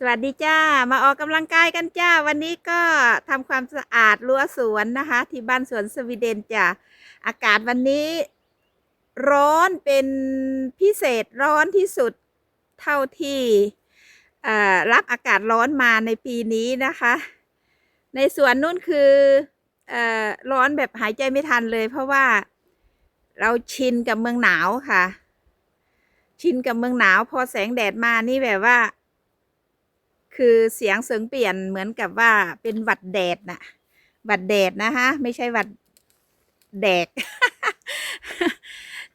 สวัสดีจ้า มาออกกำลังกายกันจ้า วันนี้ก็ทำความสะอาดรั้วสวนนะคะ ที่บ้านสวนสวีเดนจ้าอากาศวันนี้ ร้อนเป็นพิเศษร้อนที่สุดเท่าที่รับอากาศร้อนมาในปีนี้นะคะ ในสวนนู่นคืออร้อนแบบหายใจไม่ทันเลย เพราะว่าเราชินกับเมืองหนาวค่ะ ชินกับเมืองหนาว พอแสงแดดมานี่แบบว่า คือเสียงเสียงเปลี่ยนเหมือนกับว่าเป็นหวัดแดดน่ะหวัดแดดนะคะไม่ใช่หวัดแดก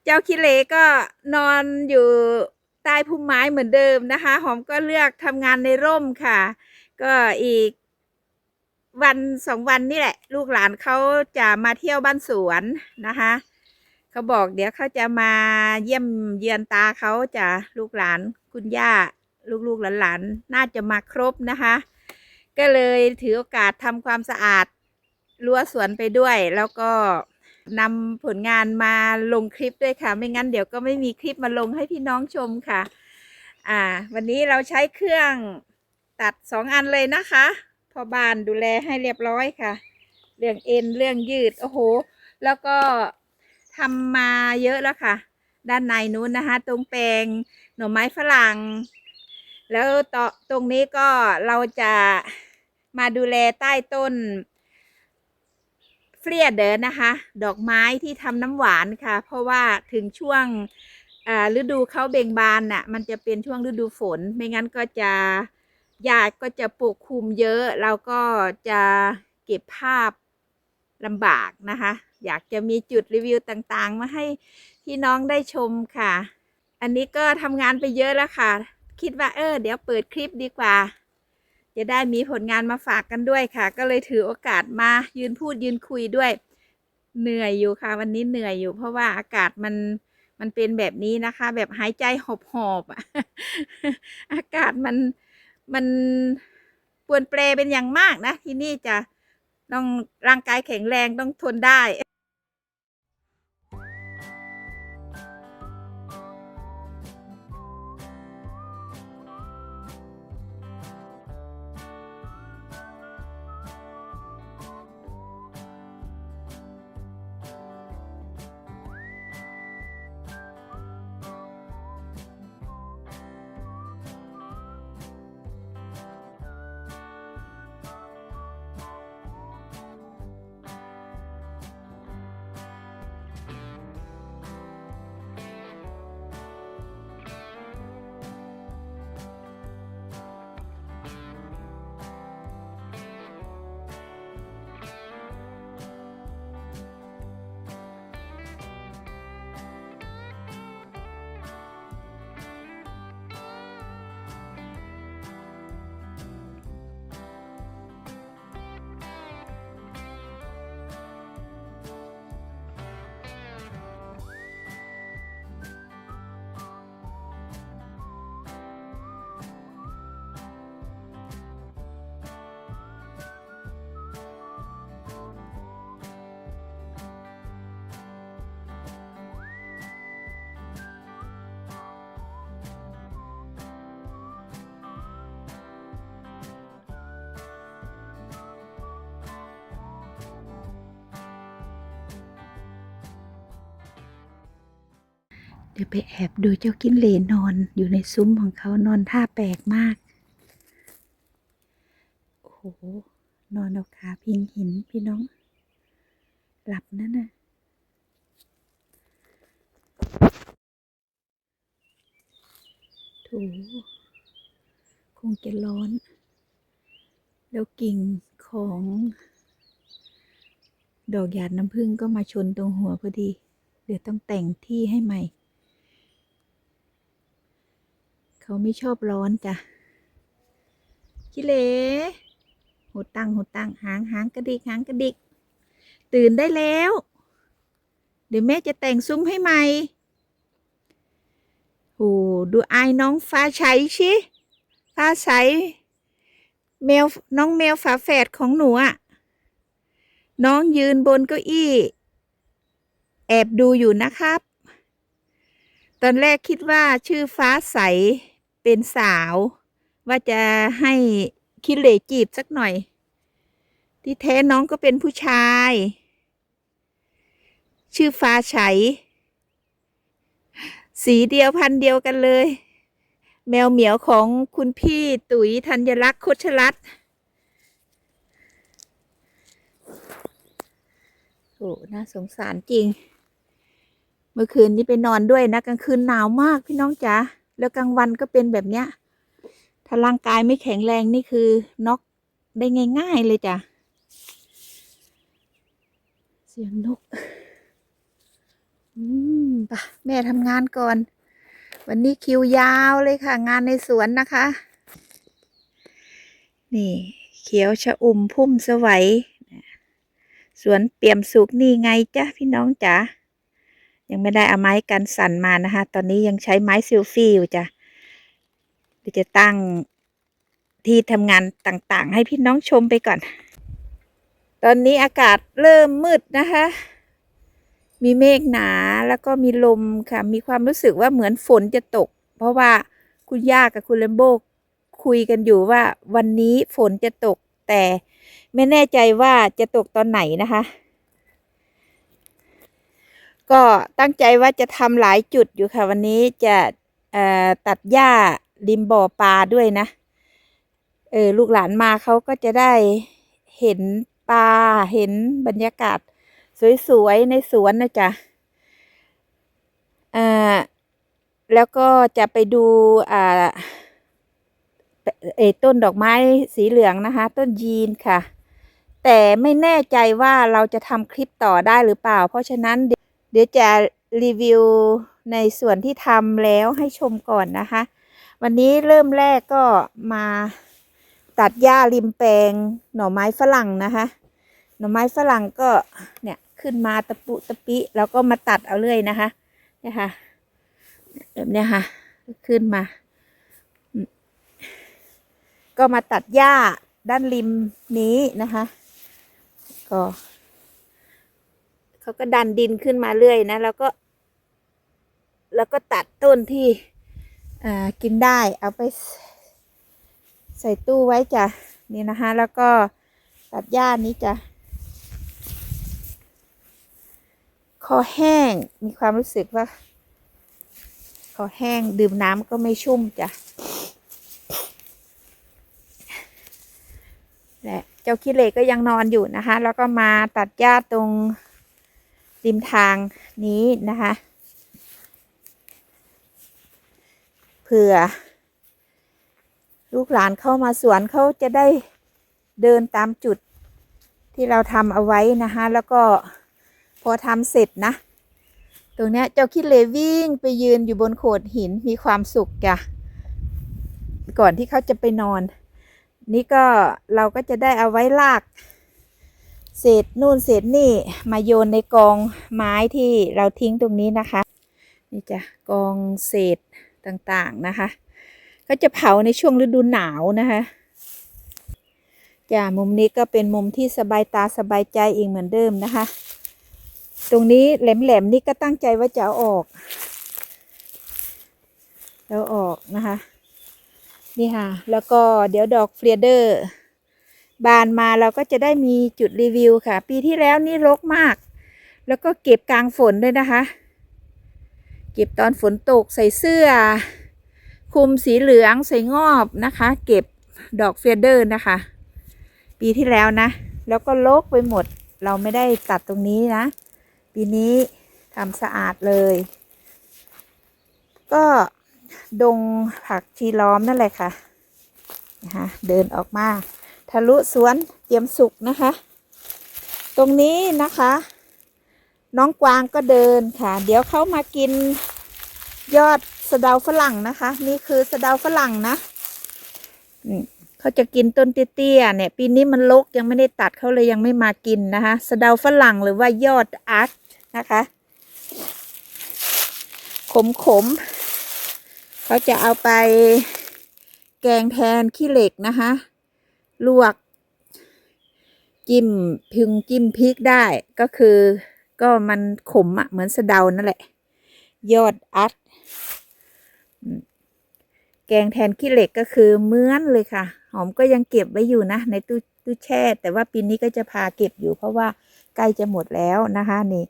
เจ้าคิเลก็นอนอยู่ใต้พุ่มไม้เหมือนเดิมนะคะ หอมก็เลือกทำงานในร่มค่ะ ก็อีกวันสองวันนี่แหละ ลูกหลานเขาจะมาเที่ยวบ้านสวนนะคะเขาบอกเดี๋ยวเขาจะมาเยี่ยมเยือนตาเขาจะลูกหลานคุณย่า ลูกๆหลานๆ น่าจะมาครบนะคะ ก็เลยถือโอกาสทำความสะอาดรั้วสวนไปด้วย แล้วก็นำผลงานมาลงคลิปด้วยค่ะ ไม่งั้นเดี๋ยวก็ไม่มีคลิปมาลงให้พี่น้องชมค่ะ อ่า วันนี้เราใช้เครื่องตัดสองอันเลยนะคะพอบานดูแลให้เรียบร้อยค่ะ เรื่องเอ็นเรื่องยืด โอ้โห แล้วก็ทำมาเยอะแล้วค่ะ ด้านในนู้นนะคะ ตรงแปลงหน่อไม้ฝรั่ง แล้วต่อตรงนี้ก็เราจะมาดูแลใต้ต้นเฟรียเดอร์นะคะ ดอกไม้ที่ทำน้ำหวานค่ะ เพราะว่าถึงช่วงฤดูเขาเบ่งบานน่ะ มันจะเป็นช่วงฤดูฝน ไม่งั้นก็จะหญ้าก็จะปกคลุมเยอะ เราก็จะเก็บภาพลำบากนะคะ อยากจะมีจุดรีวิวต่างๆ มาให้พี่น้องได้ชมค่ะ อันนี้ก็ทำงานไปเยอะแล้วค่ะ คิดว่าเออ เดี๋ยวเปิดคลิปดีกว่า จะได้มีผลงานมาฝากกันด้วยค่ะ ก็เลยถือโอกาสมายืนพูดยืนคุยด้วย เหนื่อยอยู่ค่ะ วันนี้เหนื่อยอยู่ เพราะว่าอากาศมันมันเป็นแบบนี้นะคะ แบบหายใจหอบหอบอะอากาศมันมันปวนเปรเป็นอย่างมากนะ ที่นี่จะต้องร่างกายแข็งแรงต้องทนได้ เดี๋ยไปแอบดูเจ้ากินเลนอนอยู่ในซุ้มของเขานอนท่าแปลกมาก โอ้โห นอนเอาขาพิงหินพี่น้อง หลับนั่นน่ะถูคงจะร้อน แล้วกิ่งของดอกหยาดน้ำผึ้งก็มาชนตรงหัวพอดี เดี๋ยวต้องแต่งที่ให้ใหม่ เขาไม่ชอบร้อนจ้ะคิเลหูตั้งหูตั้งหางหางกระดิกหางกระดิก ตื่นได้แล้ว เดี๋ยวแม่จะแต่งซุ้มให้ใหม่โหดูอายน้องฟ้าใสชิฟ้าใสแมวน้องแมวฝาแฝดของหนูอะน้องยืนบนเก้าอี้ แอบดูอยู่นะครับ ตอนแรกคิดว่าชื่อฟ้าใส เป็นสาว ว่าจะให้คิเลจีบสักหน่อย ที่แท้น้องก็เป็นผู้ชาย ชื่อฟ้าไฉสีเดียวพันเดียวกันเลย แมวเหมียวของคุณพี่ตุ๋ยธัญลักษณ์โคชรัตโอ้น่าสงสารจริง เมื่อคืนนี้ไปนอนด้วยนะกลางคืนหนาวมากพี่น้องจ๋า แล้วกลางวันก็เป็นแบบเนี้ย ถ้าร่างกายไม่แข็งแรงนี่คือน็อกได้ง่าย ๆ เลยจ้ะ เสียงนก อืมไปะแม่ทำงานก่อน วันนี้คิวยาวเลยค่ะ งานในสวนนะคะ นี่ เขียวชะอุ่มพุ่มสวัยสวนเปี่ยมสุกนี่ไงจ้ะพี่น้องจ๋า ยังไม่ได้เอาไม้กันสั่นมานะคะ ตอนนี้ยังใช้ไม้ซิลฟี่อยู่จ้ะเดี๋ยวจะตั้งที่ทำงานต่างๆ ให้พี่น้องชมไปก่อน ตอนนี้อากาศเริ่มมืดนะคะ มีเมฆหนาแล้วก็มีลมค่ะ มีความรู้สึกว่าเหมือนฝนจะตก เพราะว่าคุณย่ากับคุณเลมโบคุยกันอยู่ว่าวันนี้ฝนจะตกแต่ไม่แน่ใจว่าจะตกตอนไหนนะคะ ก็ตั้งใจว่าจะทำหลายจุดอยู่ค่ะ วันนี้จะตัดหญ้าริมบ่อปลาด้วยนะ เออลูกหลานมาเขาก็จะได้เห็นปลาเห็นบรรยากาศ สวยๆในสวนนะจ๊ะอ่าแล้วก็จะไปดูอ่าเอต้นดอกไม้สีเหลืองนะคะ ต้นยีนค่ะ แต่ไม่แน่ใจว่าเราจะทำคลิปต่อได้หรือเปล่า เพราะฉะนั้น เดี๋ยวจะรีวิวในส่วนที่ทำแล้วให้ชมก่อนนะคะ วันนี้เริ่มแรกก็มาตัดหญ้าริมแปลงหน่อไม้ฝรั่งนะคะ หน่อไม้ฝรั่งก็เนี่ยขึ้นมาตะปุตะปิแล้วก็มาตัดเอาเรื่อยนะคะเนี่ยค่ะแบบเนี้ยค่ะ ขึ้นมา ก็มาตัดหญ้าด้านริมนี้นะคะ ก็ เขาก็ดันดินขึ้นมาเรื่อยนะ แล้วก็ แล้วก็ตัดต้นที่กินได้เอาไปใส่ตู้ไว้จ้ะนี่นะคะแล้วก็ตัดหญ้านี้จ้ะคอแห้งมีความรู้สึกว่า คอแห้งดื่มน้ำก็ไม่ชุ่มจ้ะและเจ้าขี้เหล็กก็ยังนอนอยู่นะคะ แล้วก็มาตัดหญ้าตรง ริมทางนี้นะคะเผื่อ ลูกหลานเข้ามาสวนเขาจะได้เดินตามจุดที่เราทำเอาไว้นะคะแล้วก็พอทำเสร็จนะ ตรงนี้เจ้าคิดเลวิ่งไปยืนอยู่บนโขดหินมีความสุขจ้ะก่อนที่เขาจะไปนอน นี่ก็เราก็จะได้เอาไว้ลาก เศษนู่นเศษนี่มาโยนในกองไม้ที่เราทิ้งตรงนี้นะคะ นี่จ้ะกองเศษต่างๆนะคะ ก็จะเผาในช่วงฤดูหนาวนะคะจ้ะมุมนี้ก็เป็นมุมที่สบายตาสบายใจเองเหมือนเดิมนะคะ ตรงนี้แหลมๆนี่ก็ตั้งใจว่าจะเอาออกแล้วออกนะคะ นี่ค่ะ แล้วก็เดี๋ยวดอกเฟลียเดอร์ บานมาเราก็จะได้มีจุดรีวิวค่ะ ปีที่แล้วนี่รกมาก แล้วก็เก็บกลางฝนด้วยนะคะ เก็บตอนฝนตกใส่เสื้อ คลุมสีเหลืองใส่งอบนะคะ เก็บดอกเฟเดอร์นะคะ ปีที่แล้วนะ แล้วก็ลกไปหมด เราไม่ได้ตัดตรงนี้นะ ปีนี้ทำสะอาดเลย ก็ดงผักชีล้อมนั่นแหละค่ะนะคะเดินออกมา ทะลุสวนเตรียมสุกนะคะ ตรงนี้นะคะ น้องกวางก็เดินค่ะ เดี๋ยวเขามากินยอดสะเดาฝรั่งนะคะ นี่คือสะเดาฝรั่งนะเขาจะกินต้นเตี้ยๆเนี่ย ปีนี้มันลกยังไม่ได้ตัดเขาเลยยังไม่มากินนะคะสะเดาฝรั่งหรือว่ายอดอาร์ตนะคะ ขมขมๆเขาจะเอาไปแกงแทนขี้เหล็กนะคะ ลวก จิ้มพึงจิ้มพริกได้ก็คือ ก็มันขมอะ่ะเหมือนสะเดานั่นแหละ ยอดอัดแแกงแทนขี้เหล็กก็คือเหมือนเลยค่ะ หอมก็ยังเก็บไว้อยู่นะ ในตู้ตู้แช่ แต่ว่าปีนี้ก็จะพาเก็บอยู่ เพราะว่าใกล้จะหมดแล้วนะคะนี่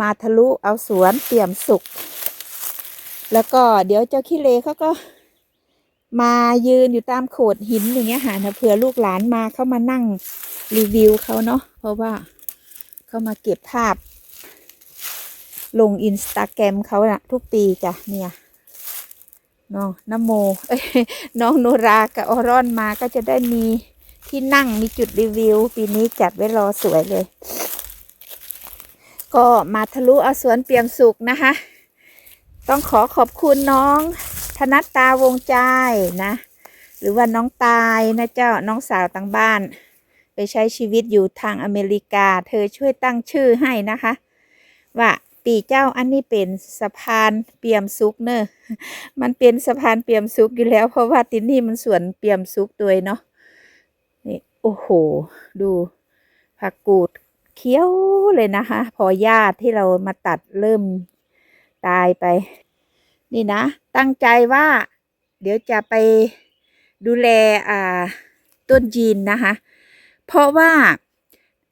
มาทะลุเอาสวนเตรียมสุก แล้วก็เดี๋ยวเจ้าขี้เลเขาก็ มายืนอยู่ตามโขดหินอย่างเงี้ยค่ะนะเผื่อลูกหลานมาเขามานั่งรีวิวเขาเนาะเพราะว่าเขามาเก็บภาพ ลงอินสตาแกรมเขานะทุกปีจ้ะเนี่ยน้องนโมน้องโนรากับออรอนมาก็จะได้มีที่นั่งมีจุดรีวิว ปีนี้จัดไว้รอสวยเลย ก็มาทะลุเอาสวนเปี่ยมสุขนะคะ ต้องขอขอบคุณน้อง ธนัตตาวงใจนะ หรือว่าน้องตายนะเจ้าน้องสาวต่างบ้าน ไปใช้ชีวิตอยู่ทางอเมริกา เธอช่วยตั้งชื่อให้นะคะ ว่าปีเจ้าอันนี้เป็นสะพานเปี่ยมสุขเนอะมันเป็นสะพานเปี่ยมสุขอยู่แล้ว เพราะว่าตินนี่มันสวนเปี่ยมสุขตัวยเนาะนี่โอ้โห ดูผักกูดเคี้ยวเลยนะคะ พอหญ้าที่เรามาตัดเริ่มตายไป นี่นะ ตั้งใจว่า เดี๋ยวจะไปดูแลอ่าต้นจีนนะคะ เพราะว่า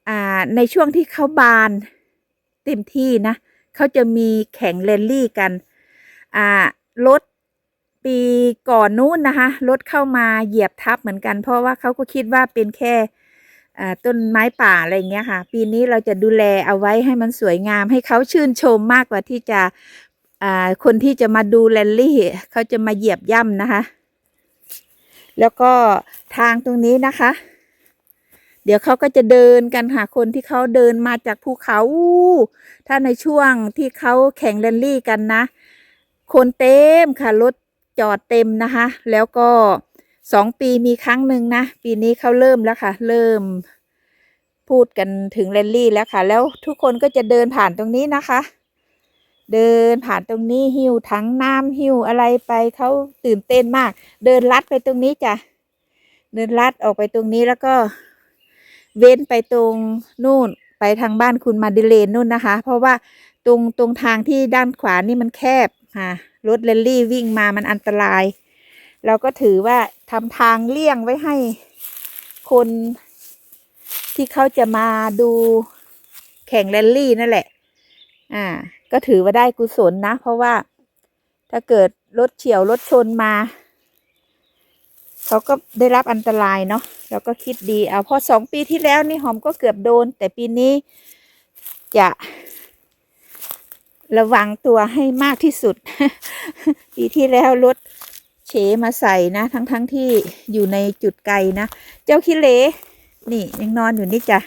อ่าในช่วงที่เขาบานเต็มที่นะเขาจะมีแข่งแรลลี่กันอ่ารถปีก่อนนู้นนะคะรถเข้ามาเหยียบทับเหมือนกัน เพราะว่าเขาก็คิดว่าเป็นแค่ต้นไม้ป่าอะไรเงี้ยค่ะ ปีนี้เราจะดูแลเอาไว้ให้มันสวยงาม ให้เขาชื่นชมมากกว่าที่จะ คนที่จะมาดูแรลลี่เขาจะมาเหยียบย่ำนะคะ แล้วก็ทางตรงนี้นะคะ เดี๋ยวเขาก็จะเดินกันค่ะคนที่เขาเดินมาจากภูเขาถ้าในช่วงที่เขาแข่งแรลลี่กันนะ คนเต็มค่ะรถจอดเต็มนะคะ แล้วก็สองปีมีครั้งหนึ่งนะ ปีนี้เขาเริ่มแล้วค่ะ เริ่มพูดกันถึงแรลลี่แล้วค่ะ แล้วทุกคนก็จะเดินผ่านตรงนี้นะคะ เดินผ่านตรงนี้หิวถังน้ำหิวอะไรไปเขาตื่นเต้นมาก เดินลัดไปตรงนี้จ้ะเดินลัดออกไปตรงนี้แล้วก็ เว้นไปตรงนู่นไปทางบ้านคุณมาดิเลนนู่นนะคะ เพราะว่าตรงตรงทางที่ด้านขวานี่มันแคบค่ะรถเรลลี่วิ่งมามันอันตราย เราก็ถือว่าทำทางเลี่ยงไว้ให้คนที่เขาจะมาดูแข่งแรลลี่นั่นแหละ อ่า ก็ถือว่าได้กุศลนะ เพราะว่าถ้าเกิดรถเฉียวรถชนมา เขาก็ได้รับอันตรายเนาะเราก็คิดดีเอาพอสองปีที่แล้วนี่หอมก็เกือบโดน แต่ปีนี้จะระวังตัวให้มากที่สุด ปีที่แล้วรถเฉมาใส่นะ ทั้งทั้งที่อยู่ในจุดไกลนะ เจ้าคิเล นี่ยังนอนอยู่นี่จ้ะ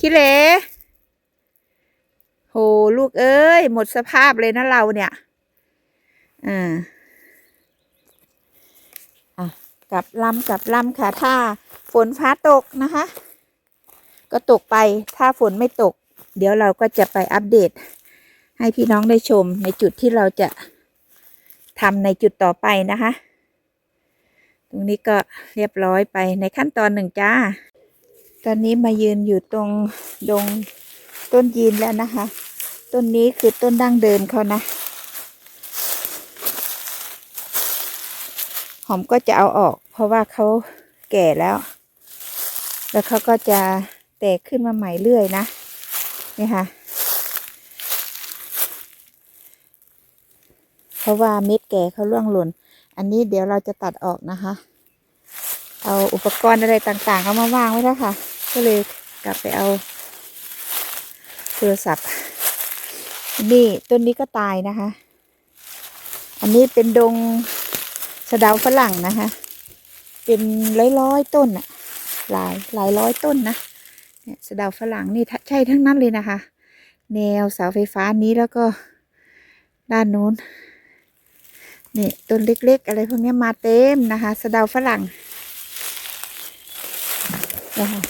คิเล โหลูกเอ้ย หมดสภาพเลยนะเราเนี่ย อ่าอะกลับลำกลับลำค่ะ ถ้าฝนฟ้าตกนะคะ ก็ตกไป ถ้าฝนไม่ตก เดี๋ยวเราก็จะไปอัปเดต ให้พี่น้องได้ชมในจุดที่เราจะทำในจุดต่อไปนะคะ ตรงนี้ก็เรียบร้อยไปในขั้นตอนหนึ่งจ้า ตอนนี้มายืนอยู่ตรงดง ต้นยีนแล้วนะคะ ต้นนี้คือต้นดั้งเดิมเขานะ หอมก็จะเอาออก เพราะว่าเขาแก่แล้ว แล้วเขาก็จะแตกขึ้นมาใหม่เรื่อยนะ นี่ค่ะ เพราะว่าเม็ดแก่เขาร่วงหล่น อันนี้เดี๋ยวเราจะตัดออกนะคะ เอาอุปกรณ์อะไรต่างๆ เอามาวางไว้แล้วค่ะ ก็เลยกลับไปเอา ทรศัพท์ นี่ต้นนี้ก็ตายนะคะ อันนี้เป็นดงสะดาวฝรั่งนะคะ เป็นร้อยร้อยต้นอะหลายหลายร้อยต้นนะเนี่ยสะดาวฝรั่งนี่ใช่ทั้งนั้นเลยนะคะ แนวเสาไฟฟ้านี้แล้วก็ด้านนู้นนี่ต้นเล็กๆ อะไรพวกนี้มาเต็มนะคะ สะดาวฝรั่งนะคะ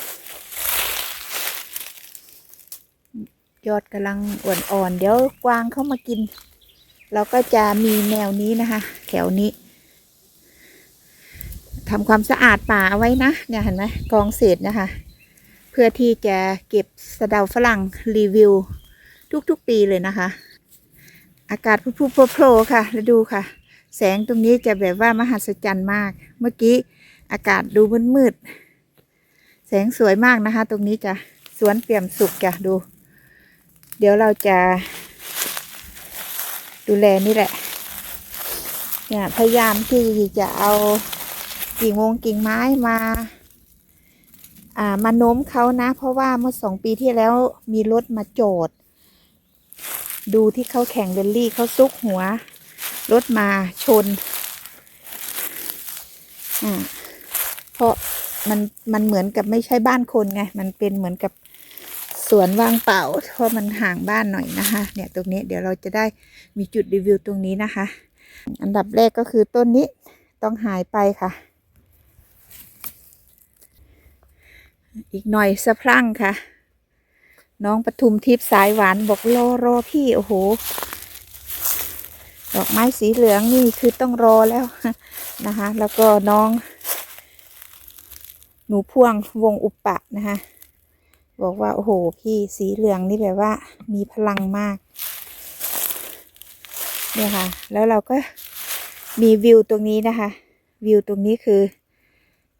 ยอดกำลังอ่อนๆเดี๋ยวกวางเข้ามากิน เราก็จะมีแนวนี้นะคะ แถวนี้ทำความสะอาดป่าเอาไว้นะเนี่ยเห็นไหมกองเศษนะคะ เพื่อที่จะเก็บสะเดาฝรั่งรีวิว ทุกๆปีเลยนะคะ อากาศพุๆโผล่ค่ะแล้วดูค่ะ แสงตรงนี้จะแบบว่ามหัศจรรย์มาก เมื่อกี้อากาศดูมืดๆแสงสวยมากนะคะ ตรงนี้จะสวนเปี่ยมสุขจ้ะดู เดี๋ยวเราจะดูแลนี่แหละ เนี่ยพยายามที่จะเอากิ่งวงกิ่งไม้มาอ่ามาโน้มเขานะ เพราะว่าเมื่อสองปีที่แล้วมีรถมาโจดดูที่เขาแข่งเรลลี่เขาซุกหัว รถมาชนอ่าเพราะมันมันเหมือนกับไม่ใช่บ้านคนไง มันเป็นเหมือนกับ สวนว่างเปล่าเพราะมันห่างบ้านหน่อยนะคะ เนี่ยตรงนี้เดี๋ยวเราจะได้มีจุดรีวิวตรงนี้นะคะ อันดับแรกก็คือต้นนี้ต้องหายไปค่ะ อีกหน่อยสะพรั่งค่ะ น้องปทุมทิพย์สายหวานบอกรอรอพี่โอ้โหดอกไม้สีเหลืองนี่คือต้องรอแล้วนะคะ แล้วก็น้อง หนูพ่วงวงอุปปะนะคะ บอกว่า โอ้โห พี่สีเหลืองนี่แบบว่า มีพลังมาก เนี่ยค่ะ แล้วเราก็มีวิวตรงนี้นะคะ วิวตรงนี้คือ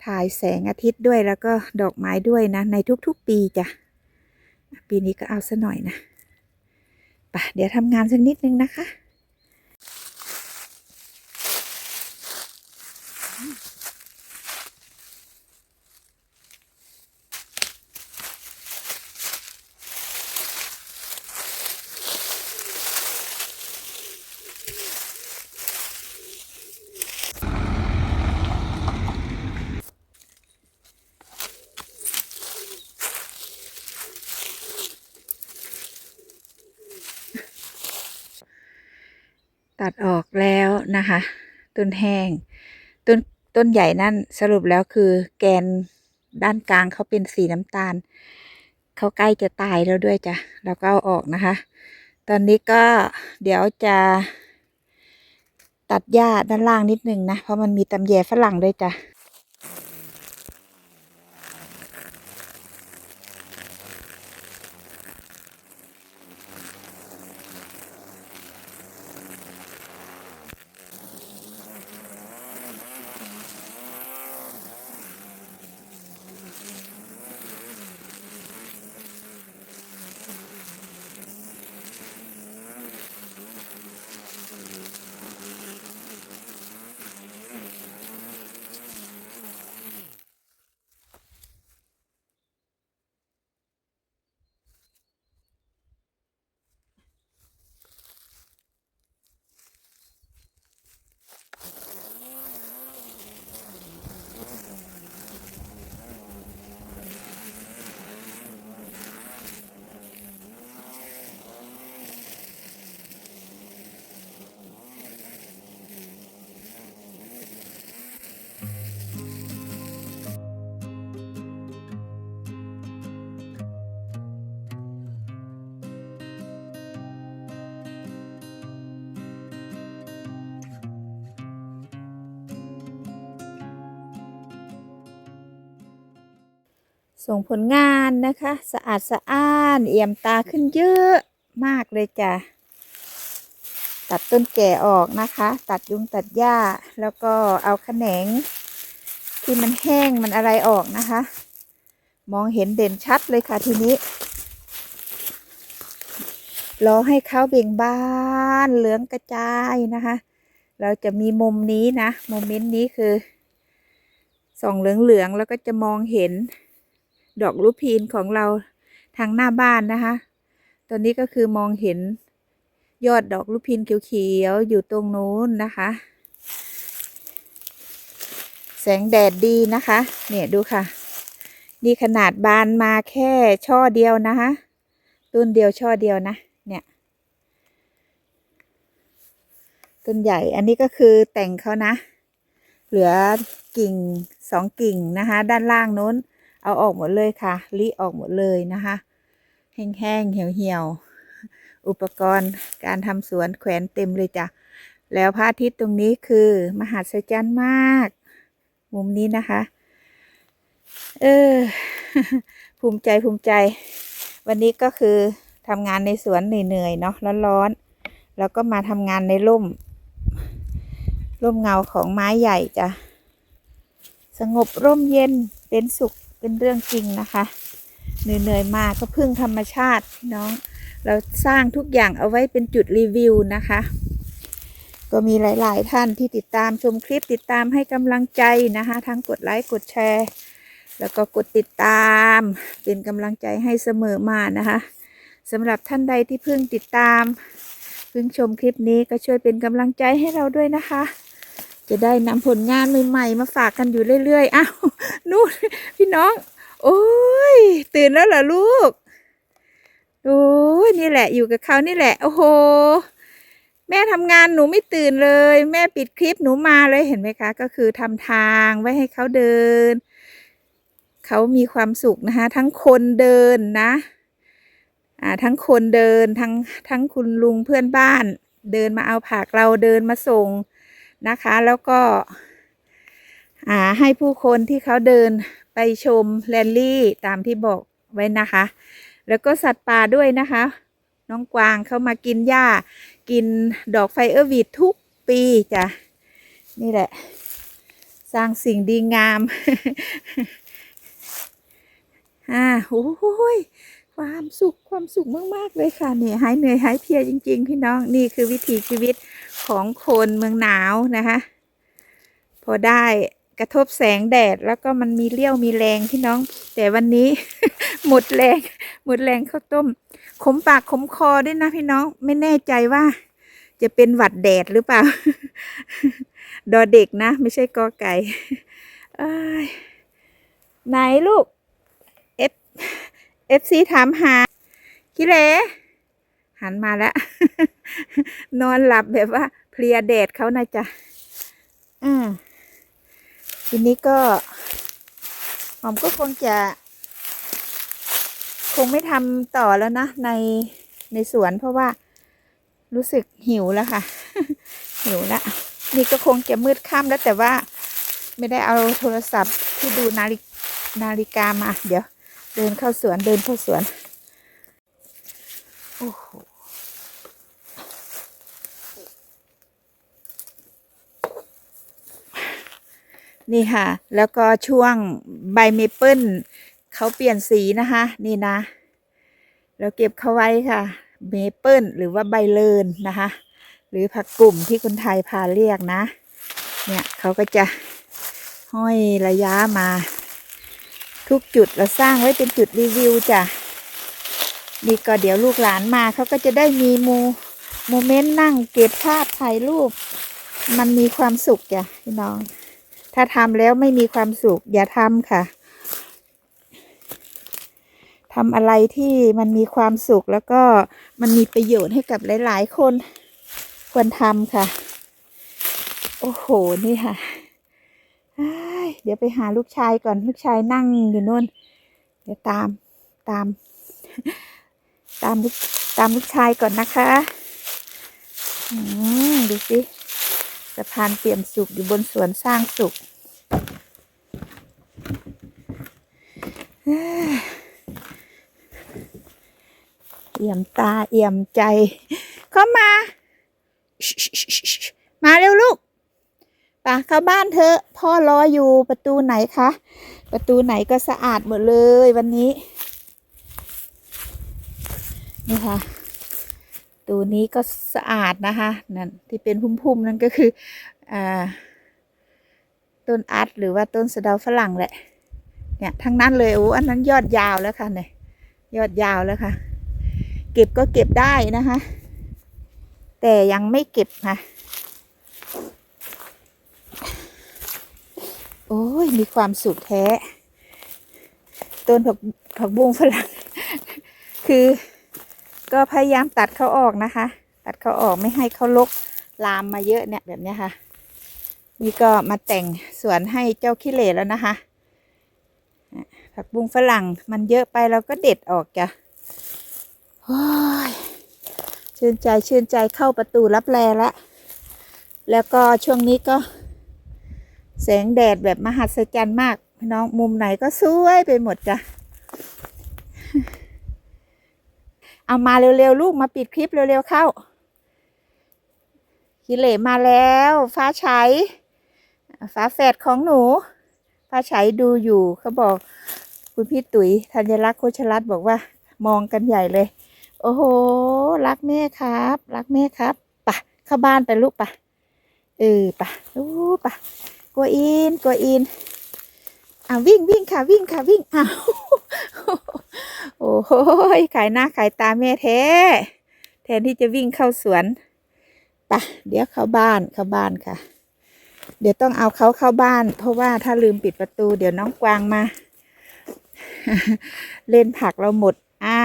ถ่ายแสงอาทิตย์ด้วยแล้วก็ดอกไม้ด้วยนะ ในทุกๆปีจ้ะ ปีนี้ก็เอาซะหน่อยนะปะเดี๋ยวทำงานสักนิดนึงนะคะ ตัดออกแล้วนะคะ ต้นแห้ง ต้นต้นใหญ่นั่นสรุปแล้วคือแกนด้านกลางเขาเป็นสีน้ำตาล เขาใกล้จะตายแล้วด้วยจ้ะเราก็เอาออกนะคะ ตอนนี้ก็เดี๋ยวจะตัดหญ้าด้านล่างนิดนึงนะ เพราะมันมีตำแยฝรั่งด้วยจ้ะ ส่งผลงานนะคะ สะอาดสะอ้านเอี่ยมตาขึ้นเยอะมากเลยจ้ะ ตัดต้นแก่ออกนะคะ ตัดยุงตัดหญ้า แล้วก็เอาแขนง ที่มันแห้งมันอะไรออกนะคะ มองเห็นเด่นชัดเลยค่ะทีนี้รอให้เขาเบ่งบานเหลืองกระจายนะคะ เราจะมีมุมนี้นะโมเมนต์นี้คือส่องเหลืองๆแล้วก็จะมองเห็น ดอกลูกพีนของเราทางหน้าบ้านนะคะ ตอนนี้ก็คือมองเห็นยอดดอกลูกพีนเขียวๆอยู่ตรงนู้นนะคะ แสงแดดดีนะคะ เนี่ยดูค่ะ นี่ขนาดบานมาแค่ช่อเดียวนะคะต้นเดียวช่อเดียวนะ เนี่ยต้นใหญ่อันนี้ก็คือแต่งเขานะ เหลือกิ่งสองกิ่งนะคะ ด้านล่างนู้น เอาออกหมดเลยค่ะลิออกหมดเลยนะคะ แห้งๆเหี่ยวๆ อุปกรณ์การทำสวนแขวนเต็มเลยจ้ะ แล้วพระอาทิตย์ตรงนี้คือ มหัศจรรย์มาก มุมนี้นะคะ เออ ภูมิใจภูมิใจ วันนี้ก็คือทำงานในสวนเหนื่อยๆเนาะร้อนๆ แล้วก็มาทำงานในร่ม ร่มเงาของไม้ใหญ่จ้ะ สงบร่มเย็นเป็นสุข เป็นเรื่องจริงนะคะเหนื่อยๆมาก็พึ่งธรรมชาติพี่น้อง เราสร้างทุกอย่างเอาไว้เป็นจุดรีวิวนะคะ ก็มีหลาย ๆ ท่านที่ติดตามชมคลิปติดตามให้กำลังใจนะคะทั้งกดไลค์กดแชร์ แล้วก็กดติดตามเป็นกำลังใจให้เสมอมานะคะสำหรับท่านใดที่เพิ่งติดตามเพิ่งชมคลิปนี้ก็ช่วยเป็นกำลังใจให้เราด้วยนะคะ จะได้นำผลงานใหม่ๆมาฝากกันอยู่เรื่อยๆอ้าวนู่นพี่น้อง โอ้ย ตื่นแล้วเหรอลูกโอ้ยนี่แหละอยู่กับเขานี่แหละ โอ้โห แม่ทำงานหนูไม่ตื่นเลย แม่ปิดคลิปหนูมาเลยเห็นไหมคะ ก็คือทำทางไว้ให้เขาเดิน เขามีความสุขนะคะ ทั้งคนเดินนะอ่าทั้งคนเดินทั้งทั้งคุณลุงเพื่อนบ้าน เดินมาเอาผักเราเดินมาส่ง นะคะ แล้วก็ให้ผู้คนที่เขาเดินไปชมแรลลี่ตามที่บอกไว้นะคะ แล้วก็สัตว์ป่าด้วยนะคะ น้องกวางเข้ามากินหญ้า กินดอกไฟเออร์วีดทุกปีจ้ะ นี่แหละ สร้างสิ่งดีงาม อ่าโอ้ย ความสุขความสุขมากๆเลยค่ะนี่หายเหนื่อยหายเพลียจริง ๆ พี่น้องนี่คือวิถีชีวิตของคนเมืองหนาวนะคะ พอได้กระทบแสงแดดแล้วก็มันมีเลี้ยวมีแรงพี่น้อง แต่วันนี้ หมดแรง หมดแรงข้าวต้ม ขมปากขมคอด้วยนะพี่น้องไม่แน่ใจว่า จะเป็นหวัดแดดหรือเปล่า ดอเด็กนะ ไม่ใช่กอไก่ไหนลูก FC ถามหาคิเลหันมาแล้ว นอนหลับแบบว่า เพลียแดดเขานะจ๊ะ อืมทีนี้ก็หอมก็คงจะ คงไม่ทำต่อแล้วนะในในสวนเพราะว่ารู้สึกหิวแล้วค่ะ หิวละนี่ก็คงจะมืดค่ำแล้วแต่ว่าไม่ได้เอาโทรศัพท์ที่ดูนาฬินาฬิกามา เดี๋ยว เดินเข้าสวนเดินเข้าสวน โอ้โหนี่ค่ะ แล้วก็ช่วงใบเมเปิลเขาเปลี่ยนสีนะคะ นี่นะ เราเก็บเขาไว้ค่ะ เมเปิลหรือว่าใบเลินนะคะ หรือผักกลุ่มที่คนไทยพาเรียกนะ เนี่ยเขาก็จะห้อยระยะมา ทุกจุดเราสร้างไว้เป็นจุดรีวิวจ้ะนี่ก็เดี๋ยวลูกหลานมาเขาก็จะได้มีโมโมเมนต์นั่งเก็บภาพถ่ายรูป มันมีความสุขจ้ะพี่น้อง ถ้าทำแล้วไม่มีความสุข อย่าทำค่ะทำอะไรที่มันมีความสุขแล้วก็มันมีประโยชน์ให้กับหลาย ๆ คนควรทำค่ะ โอ้โห นี่ค่ะ เดี๋ยวไปหาลูกชายก่อนลูกชายนั่งอยู่นู่น เดี๋ยวตามตาม ตามลูกตามลูกชายก่อนนะคะอืมดูสิสะพานเปี่ยมสุขอยู่บนสวนสร้างสุขเอี่ยมตาเอี่ยมใจ เข้ามา มาเร็วลูก ปะเข้าบ้านเถอะพ่อรออยู่ประตูไหนคะ ประตูไหนก็สะอาดหมดเลยวันนี้ นี่ค่ะตัวนี้ก็สะอาดนะคะนั่นที่เป็นพุ่มๆนั่นก็คืออ่าต้นอัดหรือว่าต้นสะเดาฝรั่งแหละ เนี่ยทั้งนั้นเลยโอ้อันนั้นยอดยาวแล้วค่ะเนี่ยยอดยาวแล้วค่ะ เก็บก็เก็บได้นะคะ แต่ยังไม่เก็บค่ะ โอ้ ยมีความสุขแท้ ต้นผักผักบุ้งฝรั่ง คือ ก็พยายามตัดเขาออกนะคะ ตัดเขาออกไม่ให้เขาลกลามมาเยอะเนี่ยแบบนี้ค่ะ นี่ก็มาแต่งสวนให้เจ้าขี้เหร่แล้วนะคะผักบุ้งฝรั่งมันเยอะไปเราก็เด็ดออกจ้ะโอ้ยชื่นใจชื่นใจเข้าประตูรับแลแล้วแล้วก็ช่วงนี้ก็ แสงแดดแบบมหัศจรรย์มากพี่น้องมุมไหนก็สวยไปหมดจ้ะเอามาเร็วๆลูกมาปิดคลิปเร็วๆเข้ากิเลมาแล้ว ฟ้าใช้ฟ้าแฝดของหนู ฟ้าใช้ดูอยู่เขาบอกคุณพี่ตุ๋ยธัญรักษ์โคชรัตบอกว่า มองกันใหญ่เลย โอ้โห รักแม่ครับ รักแม่ครับปะเข้าบ้านไปลูกปะเออปะลูกปะ กัวอินกัวอินอ่าวิ่งวิ่งค่ะวิ่งค่ะวิ่งอ้าวโอ้โหขายหน้าขายตาแม่แท้ แทนที่จะวิ่งเข้าสวนปะเดี๋ยวเข้าบ้านเข้าบ้านค่ะ เดี๋ยวต้องเอาเขาเข้าบ้าน เพราะว่าถ้าลืมปิดประตู เดี๋ยวน้องกวางมา เล่นผักเราหมด อ่า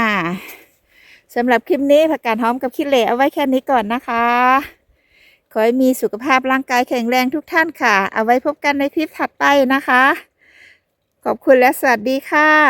สำหรับคลิปนี้ผักกาดหอมกับขี้เหร่เอาไว้แค่นี้ก่อนนะคะ ขอให้มีสุขภาพร่างกายแข็งแรงทุกท่านค่ะ เอาไว้พบกันในคลิปถัดไปนะคะ ขอบคุณและสวัสดีค่ะ